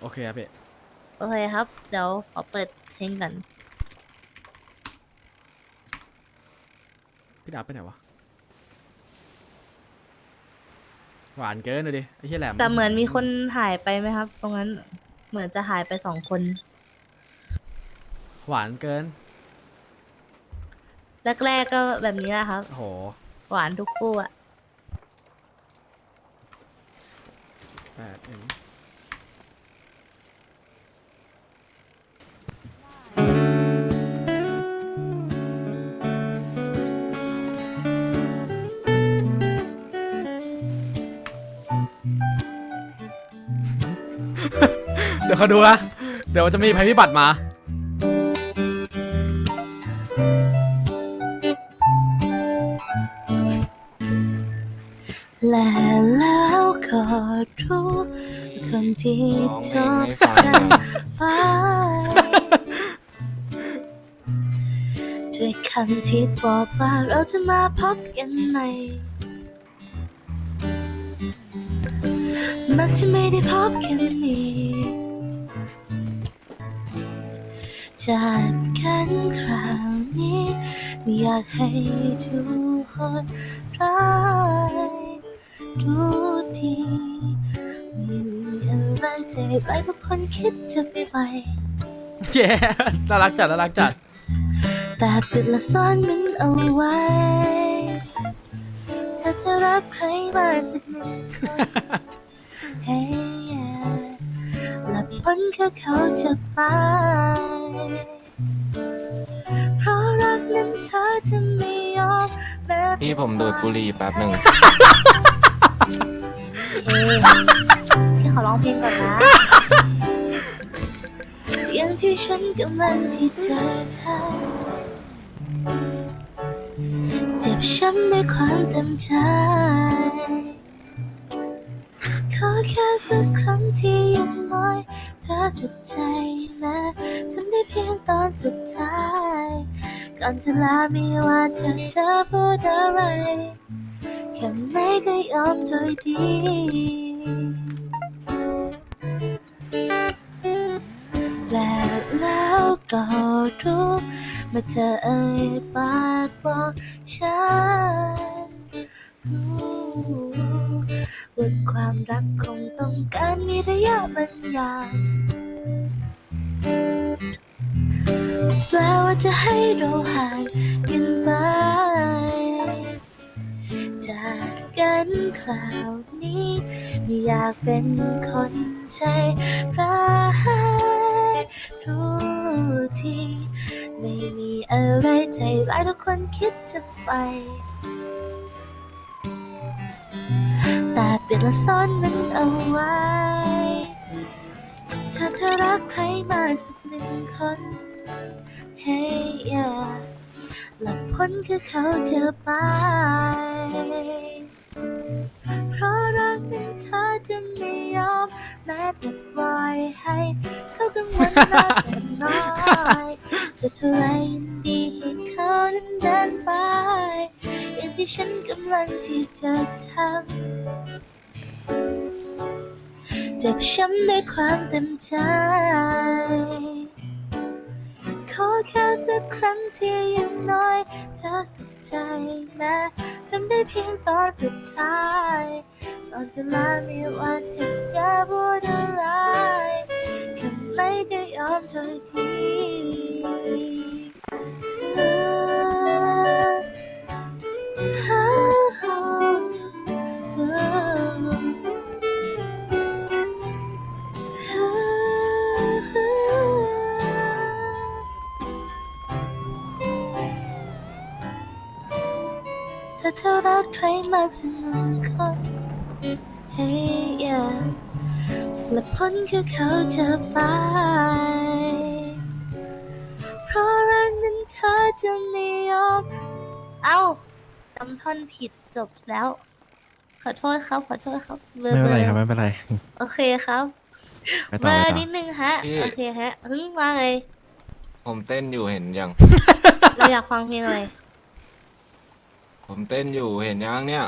โอเคครับพี่โอเคครับ เดี๋ยวขอเปิดเพลงก่อนพี่ดาบไปไหนวะ หวานเกินเลยดิไอ้เหี้ยแหลมแต่เหมือนมีคนหายไปไหมครับ ตรงนั้นเหมือนจะหายไปสองคน หวานเกิน แรกๆก็แบบนี้แหละครับ โอ้โห หวานทุกคู่อะแปดเอ็ม เดี๋ยวเขาดูนะ เดี๋ยวจะมีภัยพิบัติมา และแล้วก็รู้คนที่ชอบไม่ฟังกันเลยไปด้วยคำที่บอกว่าเราจะมาพบกันใหม่ จะไม่ได้พบกันอีกจากกันคราวนี้ไม่อยากให้ดูโหดร้ายดูดีไม่มีอะไรใจร้ายทุกคนคิดจะไปเย้น่ารักจัดน่ารักจัด แต่ปิดและซ่อนมันเอาไว้ ถ้าเธอรักใครมากสักหนึ่งคนเฮ้ย และพ้นคือเขาจะไป เพราะรักนั้นเธอจะไม่ยอมแม้แต่พี่ผมดูดบุหรี่แป๊บหนึ่ง เอ้ยพี่ขอร้องเพลงก่อนนะ อย่างที่ฉันกำลังที่เจอเธอ เจ็บช้ำด้วยความเต็มใจขอ แค่สักครั้งที่ยังน้อย เธอสุดใจนะทำได้เพียงตอนสุดท้าย ก่อนจะลาไม่ว่าเธอจะพูดอะไรแค่ไหนก็ยอมโดยดีและแล้วก็รู้เมื่อเธอเอ่ยปากบอกฉันรู้ ว่าความรักคงต้องการมีระยะบางอย่างแปลว่าจะให้เราห่างกันไป จากกันคราวนี้ ไม่อยากเป็นคนใจร้ายรู้ทีไม่มีอะไรใจร้ายทุกคนคิดจะไป แต่เปลี่ยนและซ่อนมันเอาไว้ ถ้าเธอรักใครมากสักหนึ่งคน เฮ้ยอย่าหลับพ้นคือเขาจะไป เพราะรักนั้นเธอจะไม่ยอมแม้แต่ปล่อยให้ เขากังวลมากแต่น้อย จะเท่าไรยินดีให้เขานั้นเดินไป ที่ฉันกำลังที่จะทำเจ็บช้ำด้วยความเต็มใจ ขอแค่สักครั้งที่ยังน้อยเธอสุขใจนะทำได้เพียงตอนสุดท้ายตอนจะลาไม่ว่าจะจะพูดอะไรคำไหนก็ยอมโดยที รักใครมากสักหนึ่งคนเฮ้ยอย่าและพ้นคือเขาจะไป เพราะรักนั้นเธอจะไม่ยอม เอ้าจำท่อนผิดจบแล้ว ขอโทษครับ ขอโทษครับเบอไม่เป็นไรเบอครับ ไม่เป็นไร โอเคครับไปเบต่ออไปร์ต่อนิดนึงฮะ พี่ โอเคฮะเพิ่งมาไงผมเต้นอยู่เห็นยัง เราอยากฟังเพลงอะไร ผมเต้นอยู่เห็นยังเนี่ย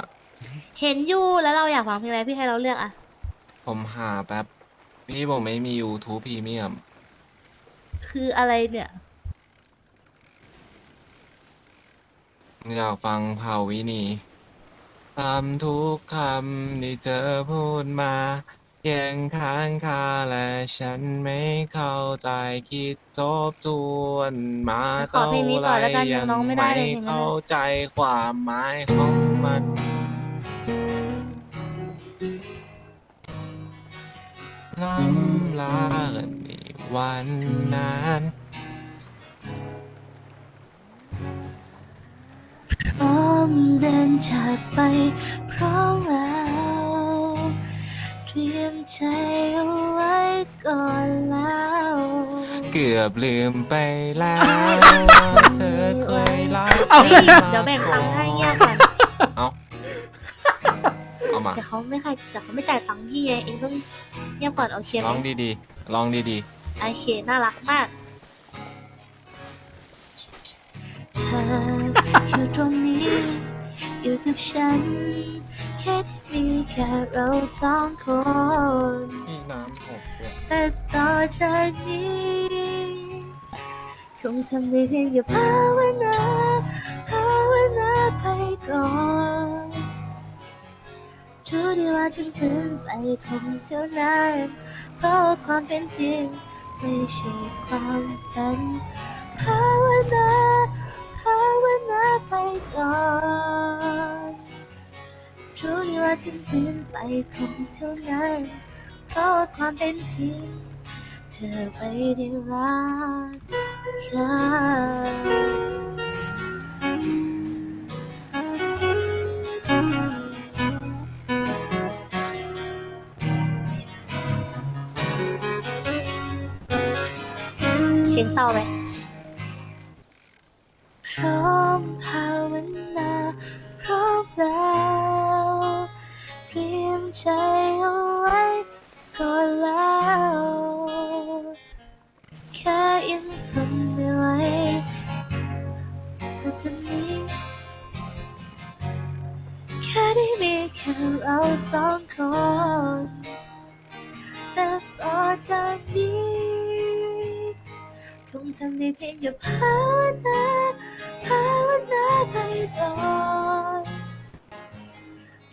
เห็นอยู่แล้วเราอยากฟังเพลงอะไรพี่ให้เราเลือกอะ ผมหาแป๊บพี่ผมไม่มี YouTube Premium คืออะไรเนี่ย อยากฟังเผ่าวินีคำทุกคำที่เธอพูดมา แย่งค้างคาและฉันไม่เข้าใจคิดทบทวนมาขอเพลงนี้ก่อนแล้วกันยัยังร้องไม่ได้เลยเพลงนั้น เข้าใจความหมายของมัน ล้ำลากันในวันนั้นพร้อมเดินจากไปพร้อมล้วเตรียมใจเอาไว้ก่อนแล้ว เกือบลืมไปแล้วเธอเคยรักเอาเฮ้ยมาเดี๋ยวแบ่งตังค์ให้เงียบก่อนเอาเอามาเดี๋ยวเขาไม่ใครเดี๋ยวเขาไม่จ่ายตังค์พี่ไงเองต้องเงียบก่อนโอเคไหลมองดีๆลองดีโอเคน่ารักมากเธออยู่ตรงนี้อยู่กับฉันแค่ที่ มีแค่เราสองคนๆพี่น้ำหกด้วยแต่ต่อจากนี้คงทำได้เพียงแค่ภาวนาภาวนาไปก่อนรู้ดีว่าถึงฝืนไปคงเท่านั้นเพราะว่าความเป็นจริงไม่ใช่ความฝันภาวนาภาวนาไปก่อนรู้ดี ว่าถึงฝืนไปคงเท่านั้นเพราะว่าความเป็นจริงเธอไม่ได้รักกันเพล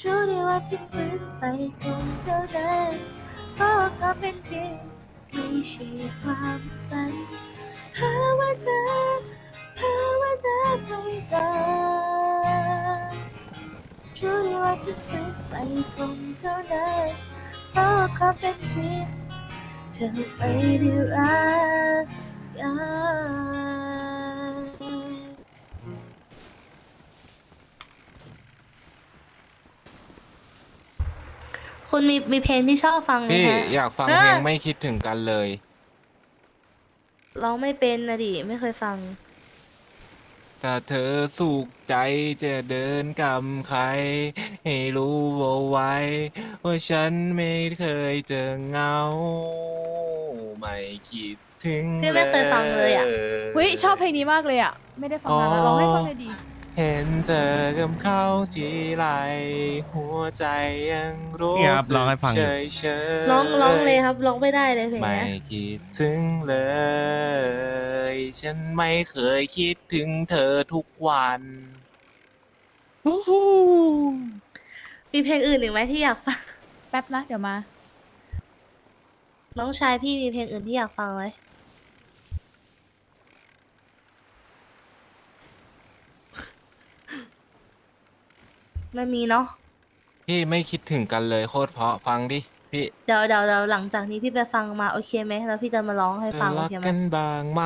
รู้ดีว่าที่ฝืนไปคงเท่านั้นเพราะความเป็นจริงไม่ใช่ความฝันภาวนาภาวนาไปก่อนรู้ดีว่าที่ฝืนไปคงเท่านั้นเพราะความเป็นจริงเธอไม่ได้รักกัน คุณมีมีเพลงที่ชอบฟังไหมพี่คะอยากฟังเออเพลงไม่คิดถึงกันเลย ร้องไม่เป็นนะดิไม่เคยฟัง ถ้าเธอสุขใจจะเดินกำใคร ให้รู้เอาไว้ ว่าฉันไม่เคยเจอเหงา ไม่คิดถึงพี่ไม่เคยฟังเลยอะ เฮ้ยชอบเพลงนี้มากเลยอะ ไม่ได้ฟังนานแล้วร้องให้ฟังเลยดี เห็นเธอกับเขาทีไรหัวใจยังรู้เนี่ยครับสึร้องให้กฟัง เฉอยู่ยเฉยร้องร้องเลยครับร้องไม่ได้เลยเพลงไม่เนี้ยคิดถึงเลย ฉันไม่เคยคิดถึงเธอทุกวันฮู้ฮู้มีเพลงอื่นอีกไหมที่อยากฟัง แป๊บนะ เดี๋ยวมา น้องชายพี่มีเพลงอื่นที่อยากฟังไหม ไม่มีเนาะ พี่ไม่คิดถึงกันเลยโคตรเพราะฟังดิพี่เดี๋ยวเดี๋ยวเดี๋ยวหลังจากนี้พี่ไปฟังมาโอเคไหมแล้วพี่จะมาร้องให้เธอฟังโอรักเคไหม กันบ้างไหม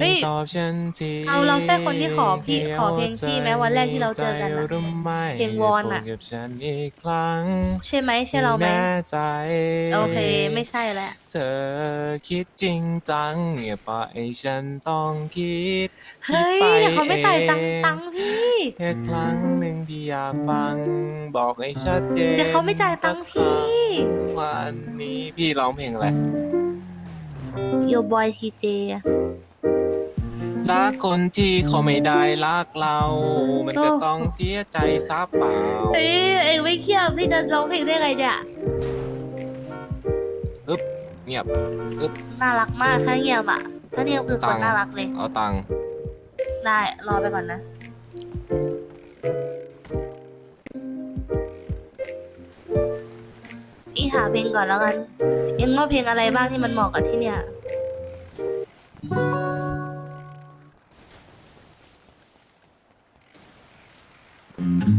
เฮ้ยตอบฉันทีเราเราใช่คนที่ขอพี่ขอเพลงพี่ไหมวันแรกที่เราเจอกันอะใจหรือไม่เพลงวอนอะพูดกับฉันอีกครั้งใช่ไหมใช่เราไหมแน่ใจ โอเค ไม่ใช่แล้วเธอคิดจริงจังอย่าปล่อยให้ฉันต้องคิดเฮ้ยคิดไปเดี๋ยวเขาไม่จ่ายตังค์เองตังค์พี่ แค่ครั้งหนึ่งที่อยากฟัง บอกให้ชัดเจนเดี๋ยวเขาไม่จ่ายตังค์พี่วันนี้พี่ร้องเพลงอะไรโยบอยทีเจรักคนที่เขาไม่ได้รักเรา มันก็โอ้ต้องเสียใจซับเปล่าเฮ้ยเองไม่เครียดพี่จะร้องเพลงได้ไงเนี่ยงียบน่ารักมากถ้าเงียบอะถ้าเงียบคือคนน่ารักเลย เอาตังค์ได้รอไปก่อนนะ หาเพลงก่อนแล้วกัน เอ็งว่าเพลงอะไรบ้างที่มันเหมาะกับที่เนี่ยภ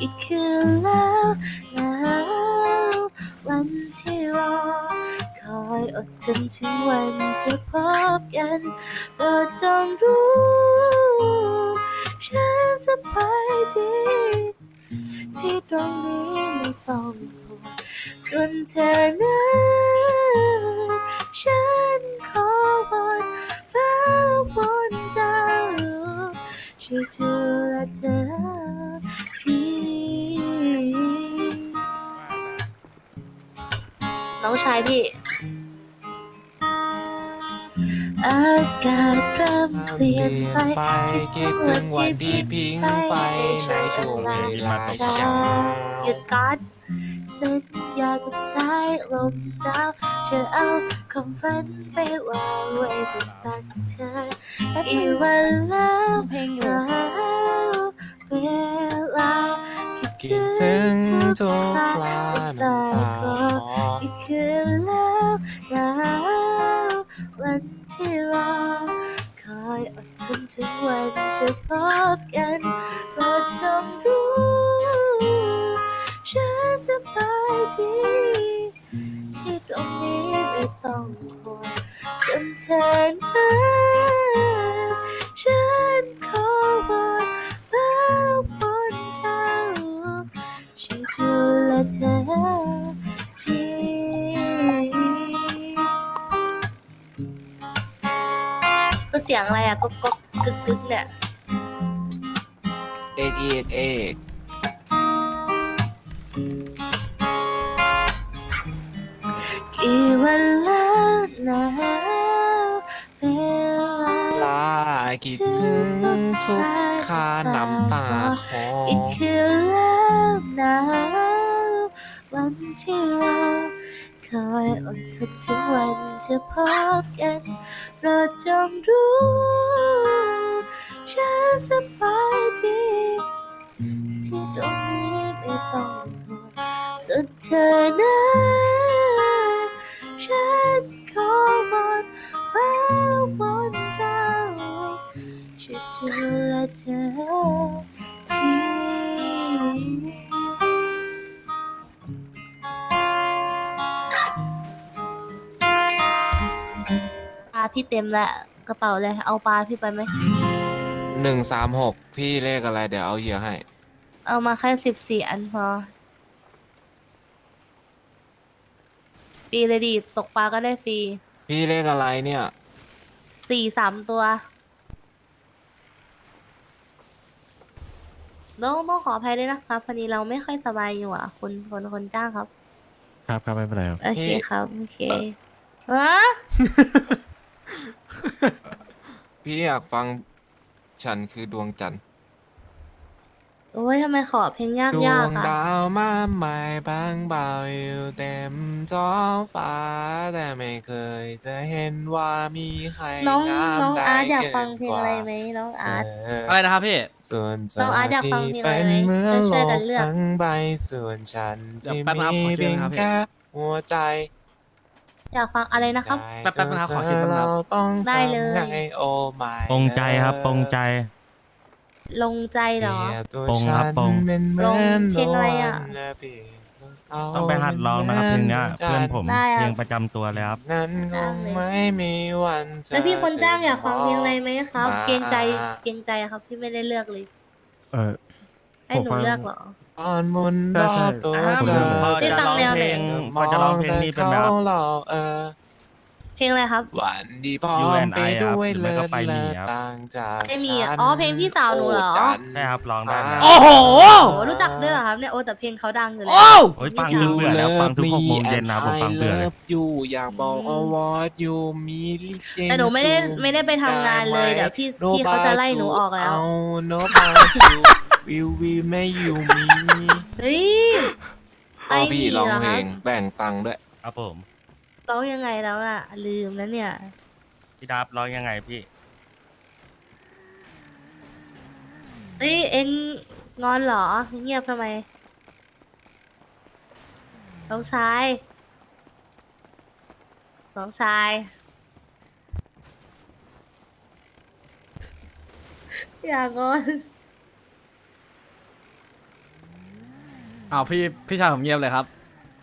อีกคืนแล้วหนาววันที่รอ คอยอดทนถึงวันจะพบกันโปรดจงรู้ ฉันสบายดี ที่ตรงนี้ไม่ต้องห่วงส่วนเธอนั้นฉันขอวอนฟ้าและบนดาวช่วยดูแลเธอ น้องชายพี่ อากาศเริ่มเปลี่ยนไปคิดถึงวันที่พิงไปในช่วงเวลาเช้าหยุดก่อนสัญญากับสายลมหนาวจะเอาความฝันไปวางไว้บนตักเธออีกวันแล้วเพลงอยู่แล้วเวลาคิดคิดถึถึงงทุทุกกคราลาน้ำน้ำตาตาคลออีก คืนแล้วแล้ววันที่รอคอยอดทนถึงวันจะพบกันโปรดจงรู้ฉันสบายดีที่ตรงนี้ไม่ต้องห่วงส่วนเธอนั้นฉันขอวอนฟ้าบนดาวช่วยดูแลเธอ ยงอะไรอะก็ก็กึกกึกเนี่ย เอกเอกเอกกี่วันแล้วนะเวลา ลาคิดถึงทุกคาน้ำตาคออี อยอดทนถึงวันจะพบกันโปรดจงรู้ฉันสบายดีที่ตรงนี้ไม่ต้องห่วงส่วนเธอนั้นฉันขอวอนฟ้าบนดาวช่วยดูแลเธอ พี่เต็มแล้วกระเป๋าเลยเอาปลาพี่ไปไหมหนึ่งสามหกพี่เลขอะไรเดี๋ยวเอาเหยื่อให้ เอามาแค่สิบสี่อันพอฟรีเลยดิตกปลาก็ได้ฟรีพี่เลขอะไรเนี่ย สี่สามตัวต้องต้องขออภัยด้วยนะครับพอดีเราไม่ค่อยสบายอยู่อะคนคนคนจ้างครับ ครับครับไม่เป็นไรครับ โอเคพี่ ครับ โอเคฮะ พี่อยากฟังฉันคือดวงจันทร์โอ้ยทำไมขอเพลงยากดวยากงอะดาวมาใหม่บางเบาอยู่เต็มท้องฟ้า แต่ไม่เคยจะเห็นว่ามีใครน้องงามน้องได้อาร์ตอยากเกิฟังนเพลงกว่าอะไรไหมน้องเธอาร์ตออะไรนะครับพี่ ส่วนเธน้อองอาร์ตอยากฟังที่เพลงอะไรเป็นไหมเหมือนช่โลวยกันกเลือก ทั้งใบส่วนฉันเดี๋ยวที่แป๊บนะครับมีขอคิดเพียงนะครับพี่ แค่หัวใจ อยากฟังอะไรนะครับได้แป๊บๆนะครับขอคิดเจแป๊บนะครับ เราต้องได้เลย ทำไงโอ้ไม่ปรงใจครับปรงใจ ลงใจเหรอเปรียบตัวปรงฉัครับนปรงเป็นเหมือนเพลงอะไรอะนและเปรียบเอาต้องไปหัดร้องนะครับเพลงเนี้ยจัเพื่อนผมได้ครับ เพลงประจำตัวเลยครับ นั้นคงไม่มีวันเจอแล้วพี่คนจ้างอยากฟังเพลงอะไรไหมครับมาเกรงใจเกรงใจครับพี่ไม่ได้เลือกเลย เออให้หนูผมฟังเลือกเหรอ ตอนมุนรใช่อบใช่ตัวผมเธเลืออกพอพี่จะฟังร้องแนวเพไหนลงพอจะร้องเพลงนี้เป็นแบบมองแต่เขาหลอกเออเพลงอะไรครับหวานดีพร้อ You ม and ไป I ด้วยครับหรือไม่เลิก็ศไปหนีเลิศครับต่างจากไม่มีอะฉันอ๋อเพลงพี่สาวหนูเหรอโจันใช่ครับร้องได้ไหมโอ้โหโอ้รู้จักด้วยเหรอครับเนี่ยโอ้แต่เพลงเขาดังอยู่แล้วโอ้โอ้ยฟังจนเบื่อแล้วฟังทุกหกโมงเย็นนะผมฟังเบื่อเลยอยู่อยากบอกอวอร์ดอยู่มีลิเชนแต่หนูไม่ได้ไม่ได้ไปทำงานเลยเดี๋ยวพี่พี่เขาจะไล่หนูออกแล้วเอาโนบาจู วิววิวไม่อยู่มีเฮ้ยพ่อพี่ไม่มีร้องเหรอเพลครับงแบ่งตังค์ด้วย ครับผม ร้องยังไงแล้วล่ะ ลืมแล้วเนี่ย พี่ดับร้องยังไงพี่ เฮ้ยเอ็งงอนเหรอ เงียบทำไมน้องชายน้องชายอย่างงอน อ้าวพี่พี่ชายผมเงียบเลยครับ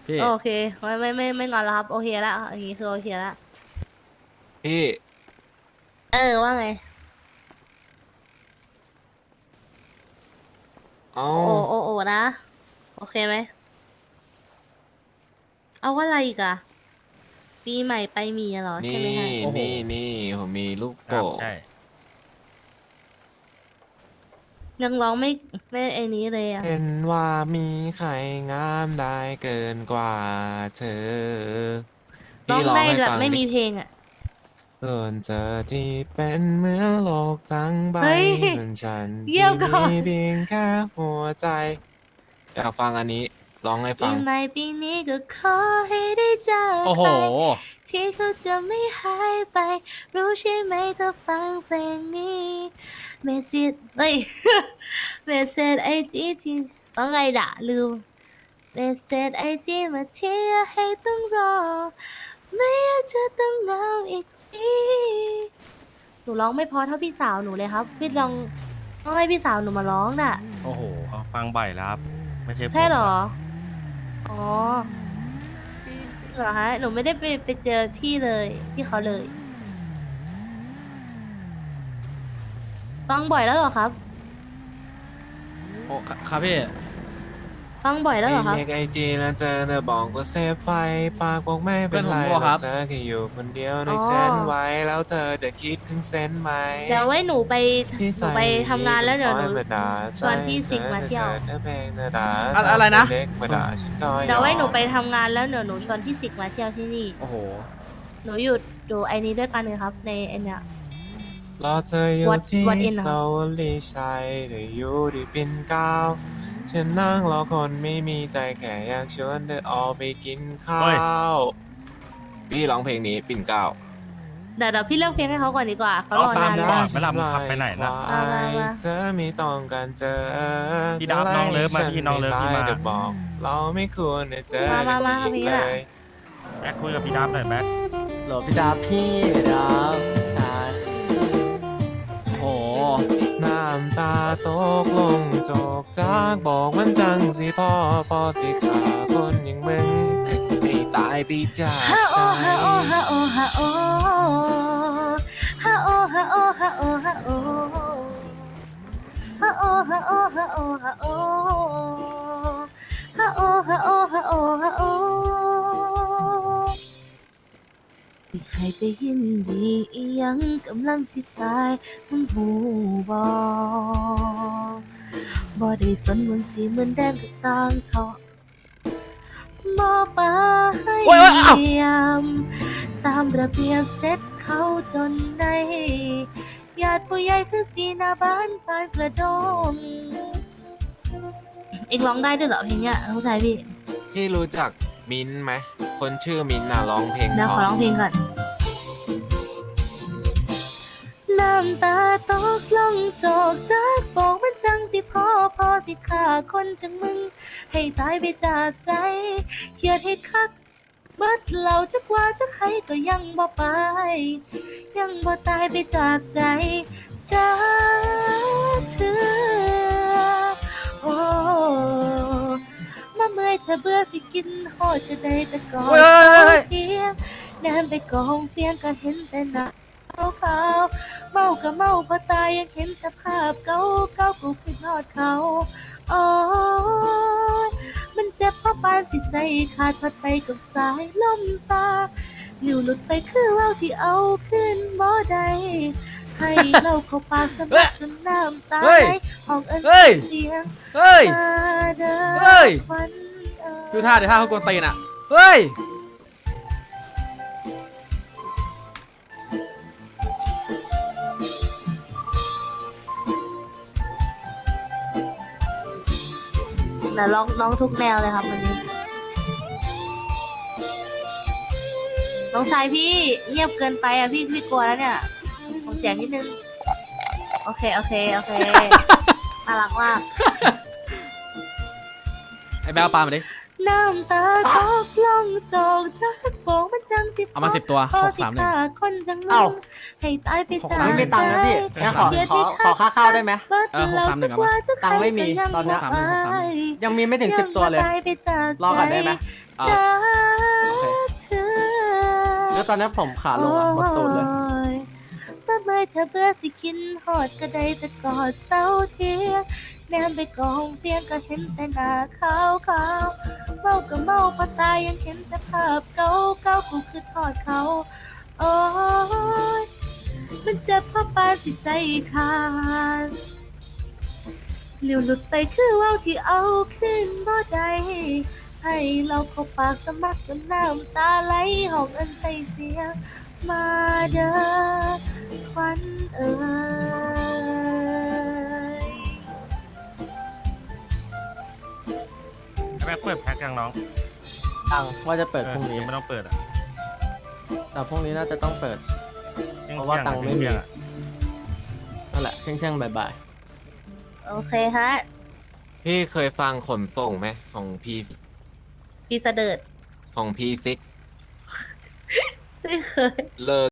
พี่โอเคไม่ไม่ไม่ไม่งอนแล้วครับ โอเคแล้วอย่างนี้คือโอเคแล้วพี่เออว่าไง เอาโอ้โอ้โอ้นะ โอเคไหมเอาว่าอะไรอีกอะปีใหม่ไปมีอะเหรอใช่นี่ไหมคะโอ้โหนี่นี่ผมมีลูกครัโป่บงใช่ ยังร้องไม่ไม่ไอ้นี้เลยอะเห็นว่ามีใครงามได้เกินกว่าเธอร้องพี่ร้องได้ให้แบบฟังไม่ดิมีเพลงอะส่วนเธอที่เป็นเหมือนโลกทั้งใบเฮ้ยส่วนฉันเยี่ที่ยมก่อน มีเพียงแค่หัวใจ อยากฟังอันนี้ ร้องให้ฟัปีง ใหม่ปีนี้ก็ขอให้ได้เจอโอ้โห ใครที่เขาจะไม่หายไป รู้ใช่ไหมถ้าฟังเพลงนี้เมสเซจเฮ้ย เมสเซจไอจีที่ต้องไงด่าลืมเมสเซจไอจีมาเที่ยให้ต้องรอ ไม่อยากจะต้องเหงาอีกปีหนูร้องไม่เพอเท่าพี่สาวหนูเลยครับ พี่ลองต้องให้พี่สาวหนูมาร้องน่ะ โอ้โหอ๋อฟังบ่อยแล้วครับ ไม่ใช่ผมใช่เหรอ คบ อ๋อเหรอฮะหนูไม่ได้ไปไปเจอพี่เลยพี่เขาเลย ต้องบ่อยแล้วเหรอครับ โอ้ครับพี่ ฟังบ่อยแล้วเหรอครับเรียกไอจีแล้วเจอเธอบอกว่าเซฟไฟปากบอกไม่เป็นไรเพื่อนผมบอกครับ เธอแค่อยู่คนเดียวในอ๋อเซนไว้แล้วเธอจะคิดถึงเซนไหมเดี๋ยวไว้หนูไปพี่หใจนูไปทำงานแล้วเดี๋ยวหนู คอมาด่าชวนพี่สิงห์มาเที่ยว ธอเพลงนะด่าอะอะไรนะ เล็กมาด่าฉันก็เดี๋ยวไว้อมหนูไปทำงานแล้วเดี๋ยวหนูชวนพี่สิกมาเที่ยวที่นี่ โอ้โห หนูอยู่ดูไอ้นี้ด้วยกันเลยครับ ในไอเนี้ย รอเธออยู่ What- ที่ what in เหรอเสาวรีย์ชัยหรืออยู่ที่ปิ่นเกล้าฉันนั่งรอคนไม่มีใจแค่อยากชวนเธอออกไปกินข้าเฮ้ย ว พี่ร้องเพลงนี้ปิ่นเกล้าเดี๋ยวเดี๋ยวพี่เลือกเพลงให้เขาก่อนดีกว่าเขารเอาอตามนานได้แล้วไม่หลับขับไปไหนนะมามามาเธอไม่ต้องการเจอพี่ดับน้องเลิฟมาพี่น้องเลิฟพี่มาเธอบอก เราไม่ควรจะเจอมามามากันพี่อีกอะเลยแม็กคุยกับพี่ดับหน่อยแม็ก โหลพี่ดาพี่ดาชำตาตกลงจอกจากบอกมันจังสิพ่อพ่อสิขาคนอย่างมึงให้ตายไปจากฮะใจโอฮะโอฮะโอฮะโอฮะโอฮะโอฮะโอฮะโอฮะโอฮะโอฮะโอฮะโอฮะโอฮะโอฮะโอฮะโอ ให้ไปยินดีอีหยังกำลังสิตายมึงหูบอบ่ได้สนมันสีเหมือนแดงก็สร้างเถาะบ่ไปโอ้ยโอ้ยอ้าวเยี่ยมตามระเบียบเสร็จเขาจนได้ญาติผู้ใหญ่คือสีหน้าบ้านปานกระดงเองร้องได้ด้วยเหรอเพลงเนี้ยน้องชายพี่ พี่รู้จักมิ้นท์ไหม คนชื่อมิ้นท์น่ะร้องเพลงเดี๋ยวเพขอราะร้องเพลงก่อน น้ำตาตกลงโจกจากบอกมันจังสิพ่อพ่อสิฆ่าคนจังมึง ให้ตายไปจากใจเครียดให้คักเบิดเหล่าจักว่าจักให้ก็ยังบ่ไป ยังบ่ตายไปจากใจจากเธอโอ้มาเมื่อยเธอเบื่อสิกินโหดจะได้แต่กอดเฮ้ยเฮ้ยเฮ้ยเพียงแนมไปกองเฟียงก็เห็นแต่หน้า ขาวๆเมาก็เมาเพราะตายยังเห็นแต่ภาพเก่าเก่ากูคิดนอดเขาโอ้ยมันเจ็บเพราะปานสิใจขาดพัดไปกับสายลมซาหลิวหลุดไปคือว่าวที่เอาขึ้นบ่ได้ให้เราเข้าปากสมัครจนน้ำตาเฮ้ยไหลห้องเอิญเฮ้ย เสียงเฮ้ย มาเด้อเฮ้ยควันเอ่ย ดูท่าเดี๋ยวท่าเขากวนตีนอะ เฮ้ย แต่ร้องร้องทุกแนวเลยครับวันนี้ น้องชายพี่เงียบเกินไปอะพี่พี่กลัวแล้วเนี่ยผมเสียงนิดนึง โอเค โอเค โอเค น่ารักมาก ไอ้แบลเอาปลามาดิ น้ำตาตกลงจอกจาก โป่งมันจังสิเอามาสิบตัวพอหกสิสามหนึ่งฆ่าคนจังเลเอ้ายให้ตายไปหกจากสามไม่มีตังค์นะพี่งั้นขอเกียรขอติขอค่าข้าวได้ไหมเบิดเออหกสามหนึ่งแล้วเอามาจะตังค์ไม่มีใครก็ยังตอนเนี้ยบ่หกสามหนึ่งหกสามหนึ่งอายยังมีไม่ถึงสิบตัวเลยงบ่ไปจากรอก่อนได้ไหมเอาใจโอเคจากเธอแล้วตอนนี้ผมขาลงอะหมดตูดเลยโอ้ยเมื่อไม่เธอเบื่อสิกินหอดก็ได้แต่กอดเศร้าเทีย งแนไปกองเพียงก็เห็นแต่หน้าขาวขาวเมาก็เมาเพราตายยังเห็นแต่ภาพเก่าเก่ากูคือทอดเขา โอ้ยมันเจ็บเพราะปานจิตใจขาดเหลียวหลุดไปคือว่าวที่เอาขึ้นบ่ได้ให้เราเข้าปากสมัครจนน้ำตาไหลห้องอันใส่เสีย มาเด้อควันเอ่ย ม่เปิดแพ็คยังน้องตังค์ว่าจะเปิดพรุ่งเออนี้ยังไม่ต้องเปิดอะแต่พรุ่งนี้น่าจะต้องเปิดที่ยเพราะว่าตังค์ไม่มีเที่ยอะนั่นแหละเที่ยงๆบ่ายโอเคฮะพี่เคยฟังขนส่งไหมของพีพี่เสดิร์ดของพีซิกไม่เคย เลิก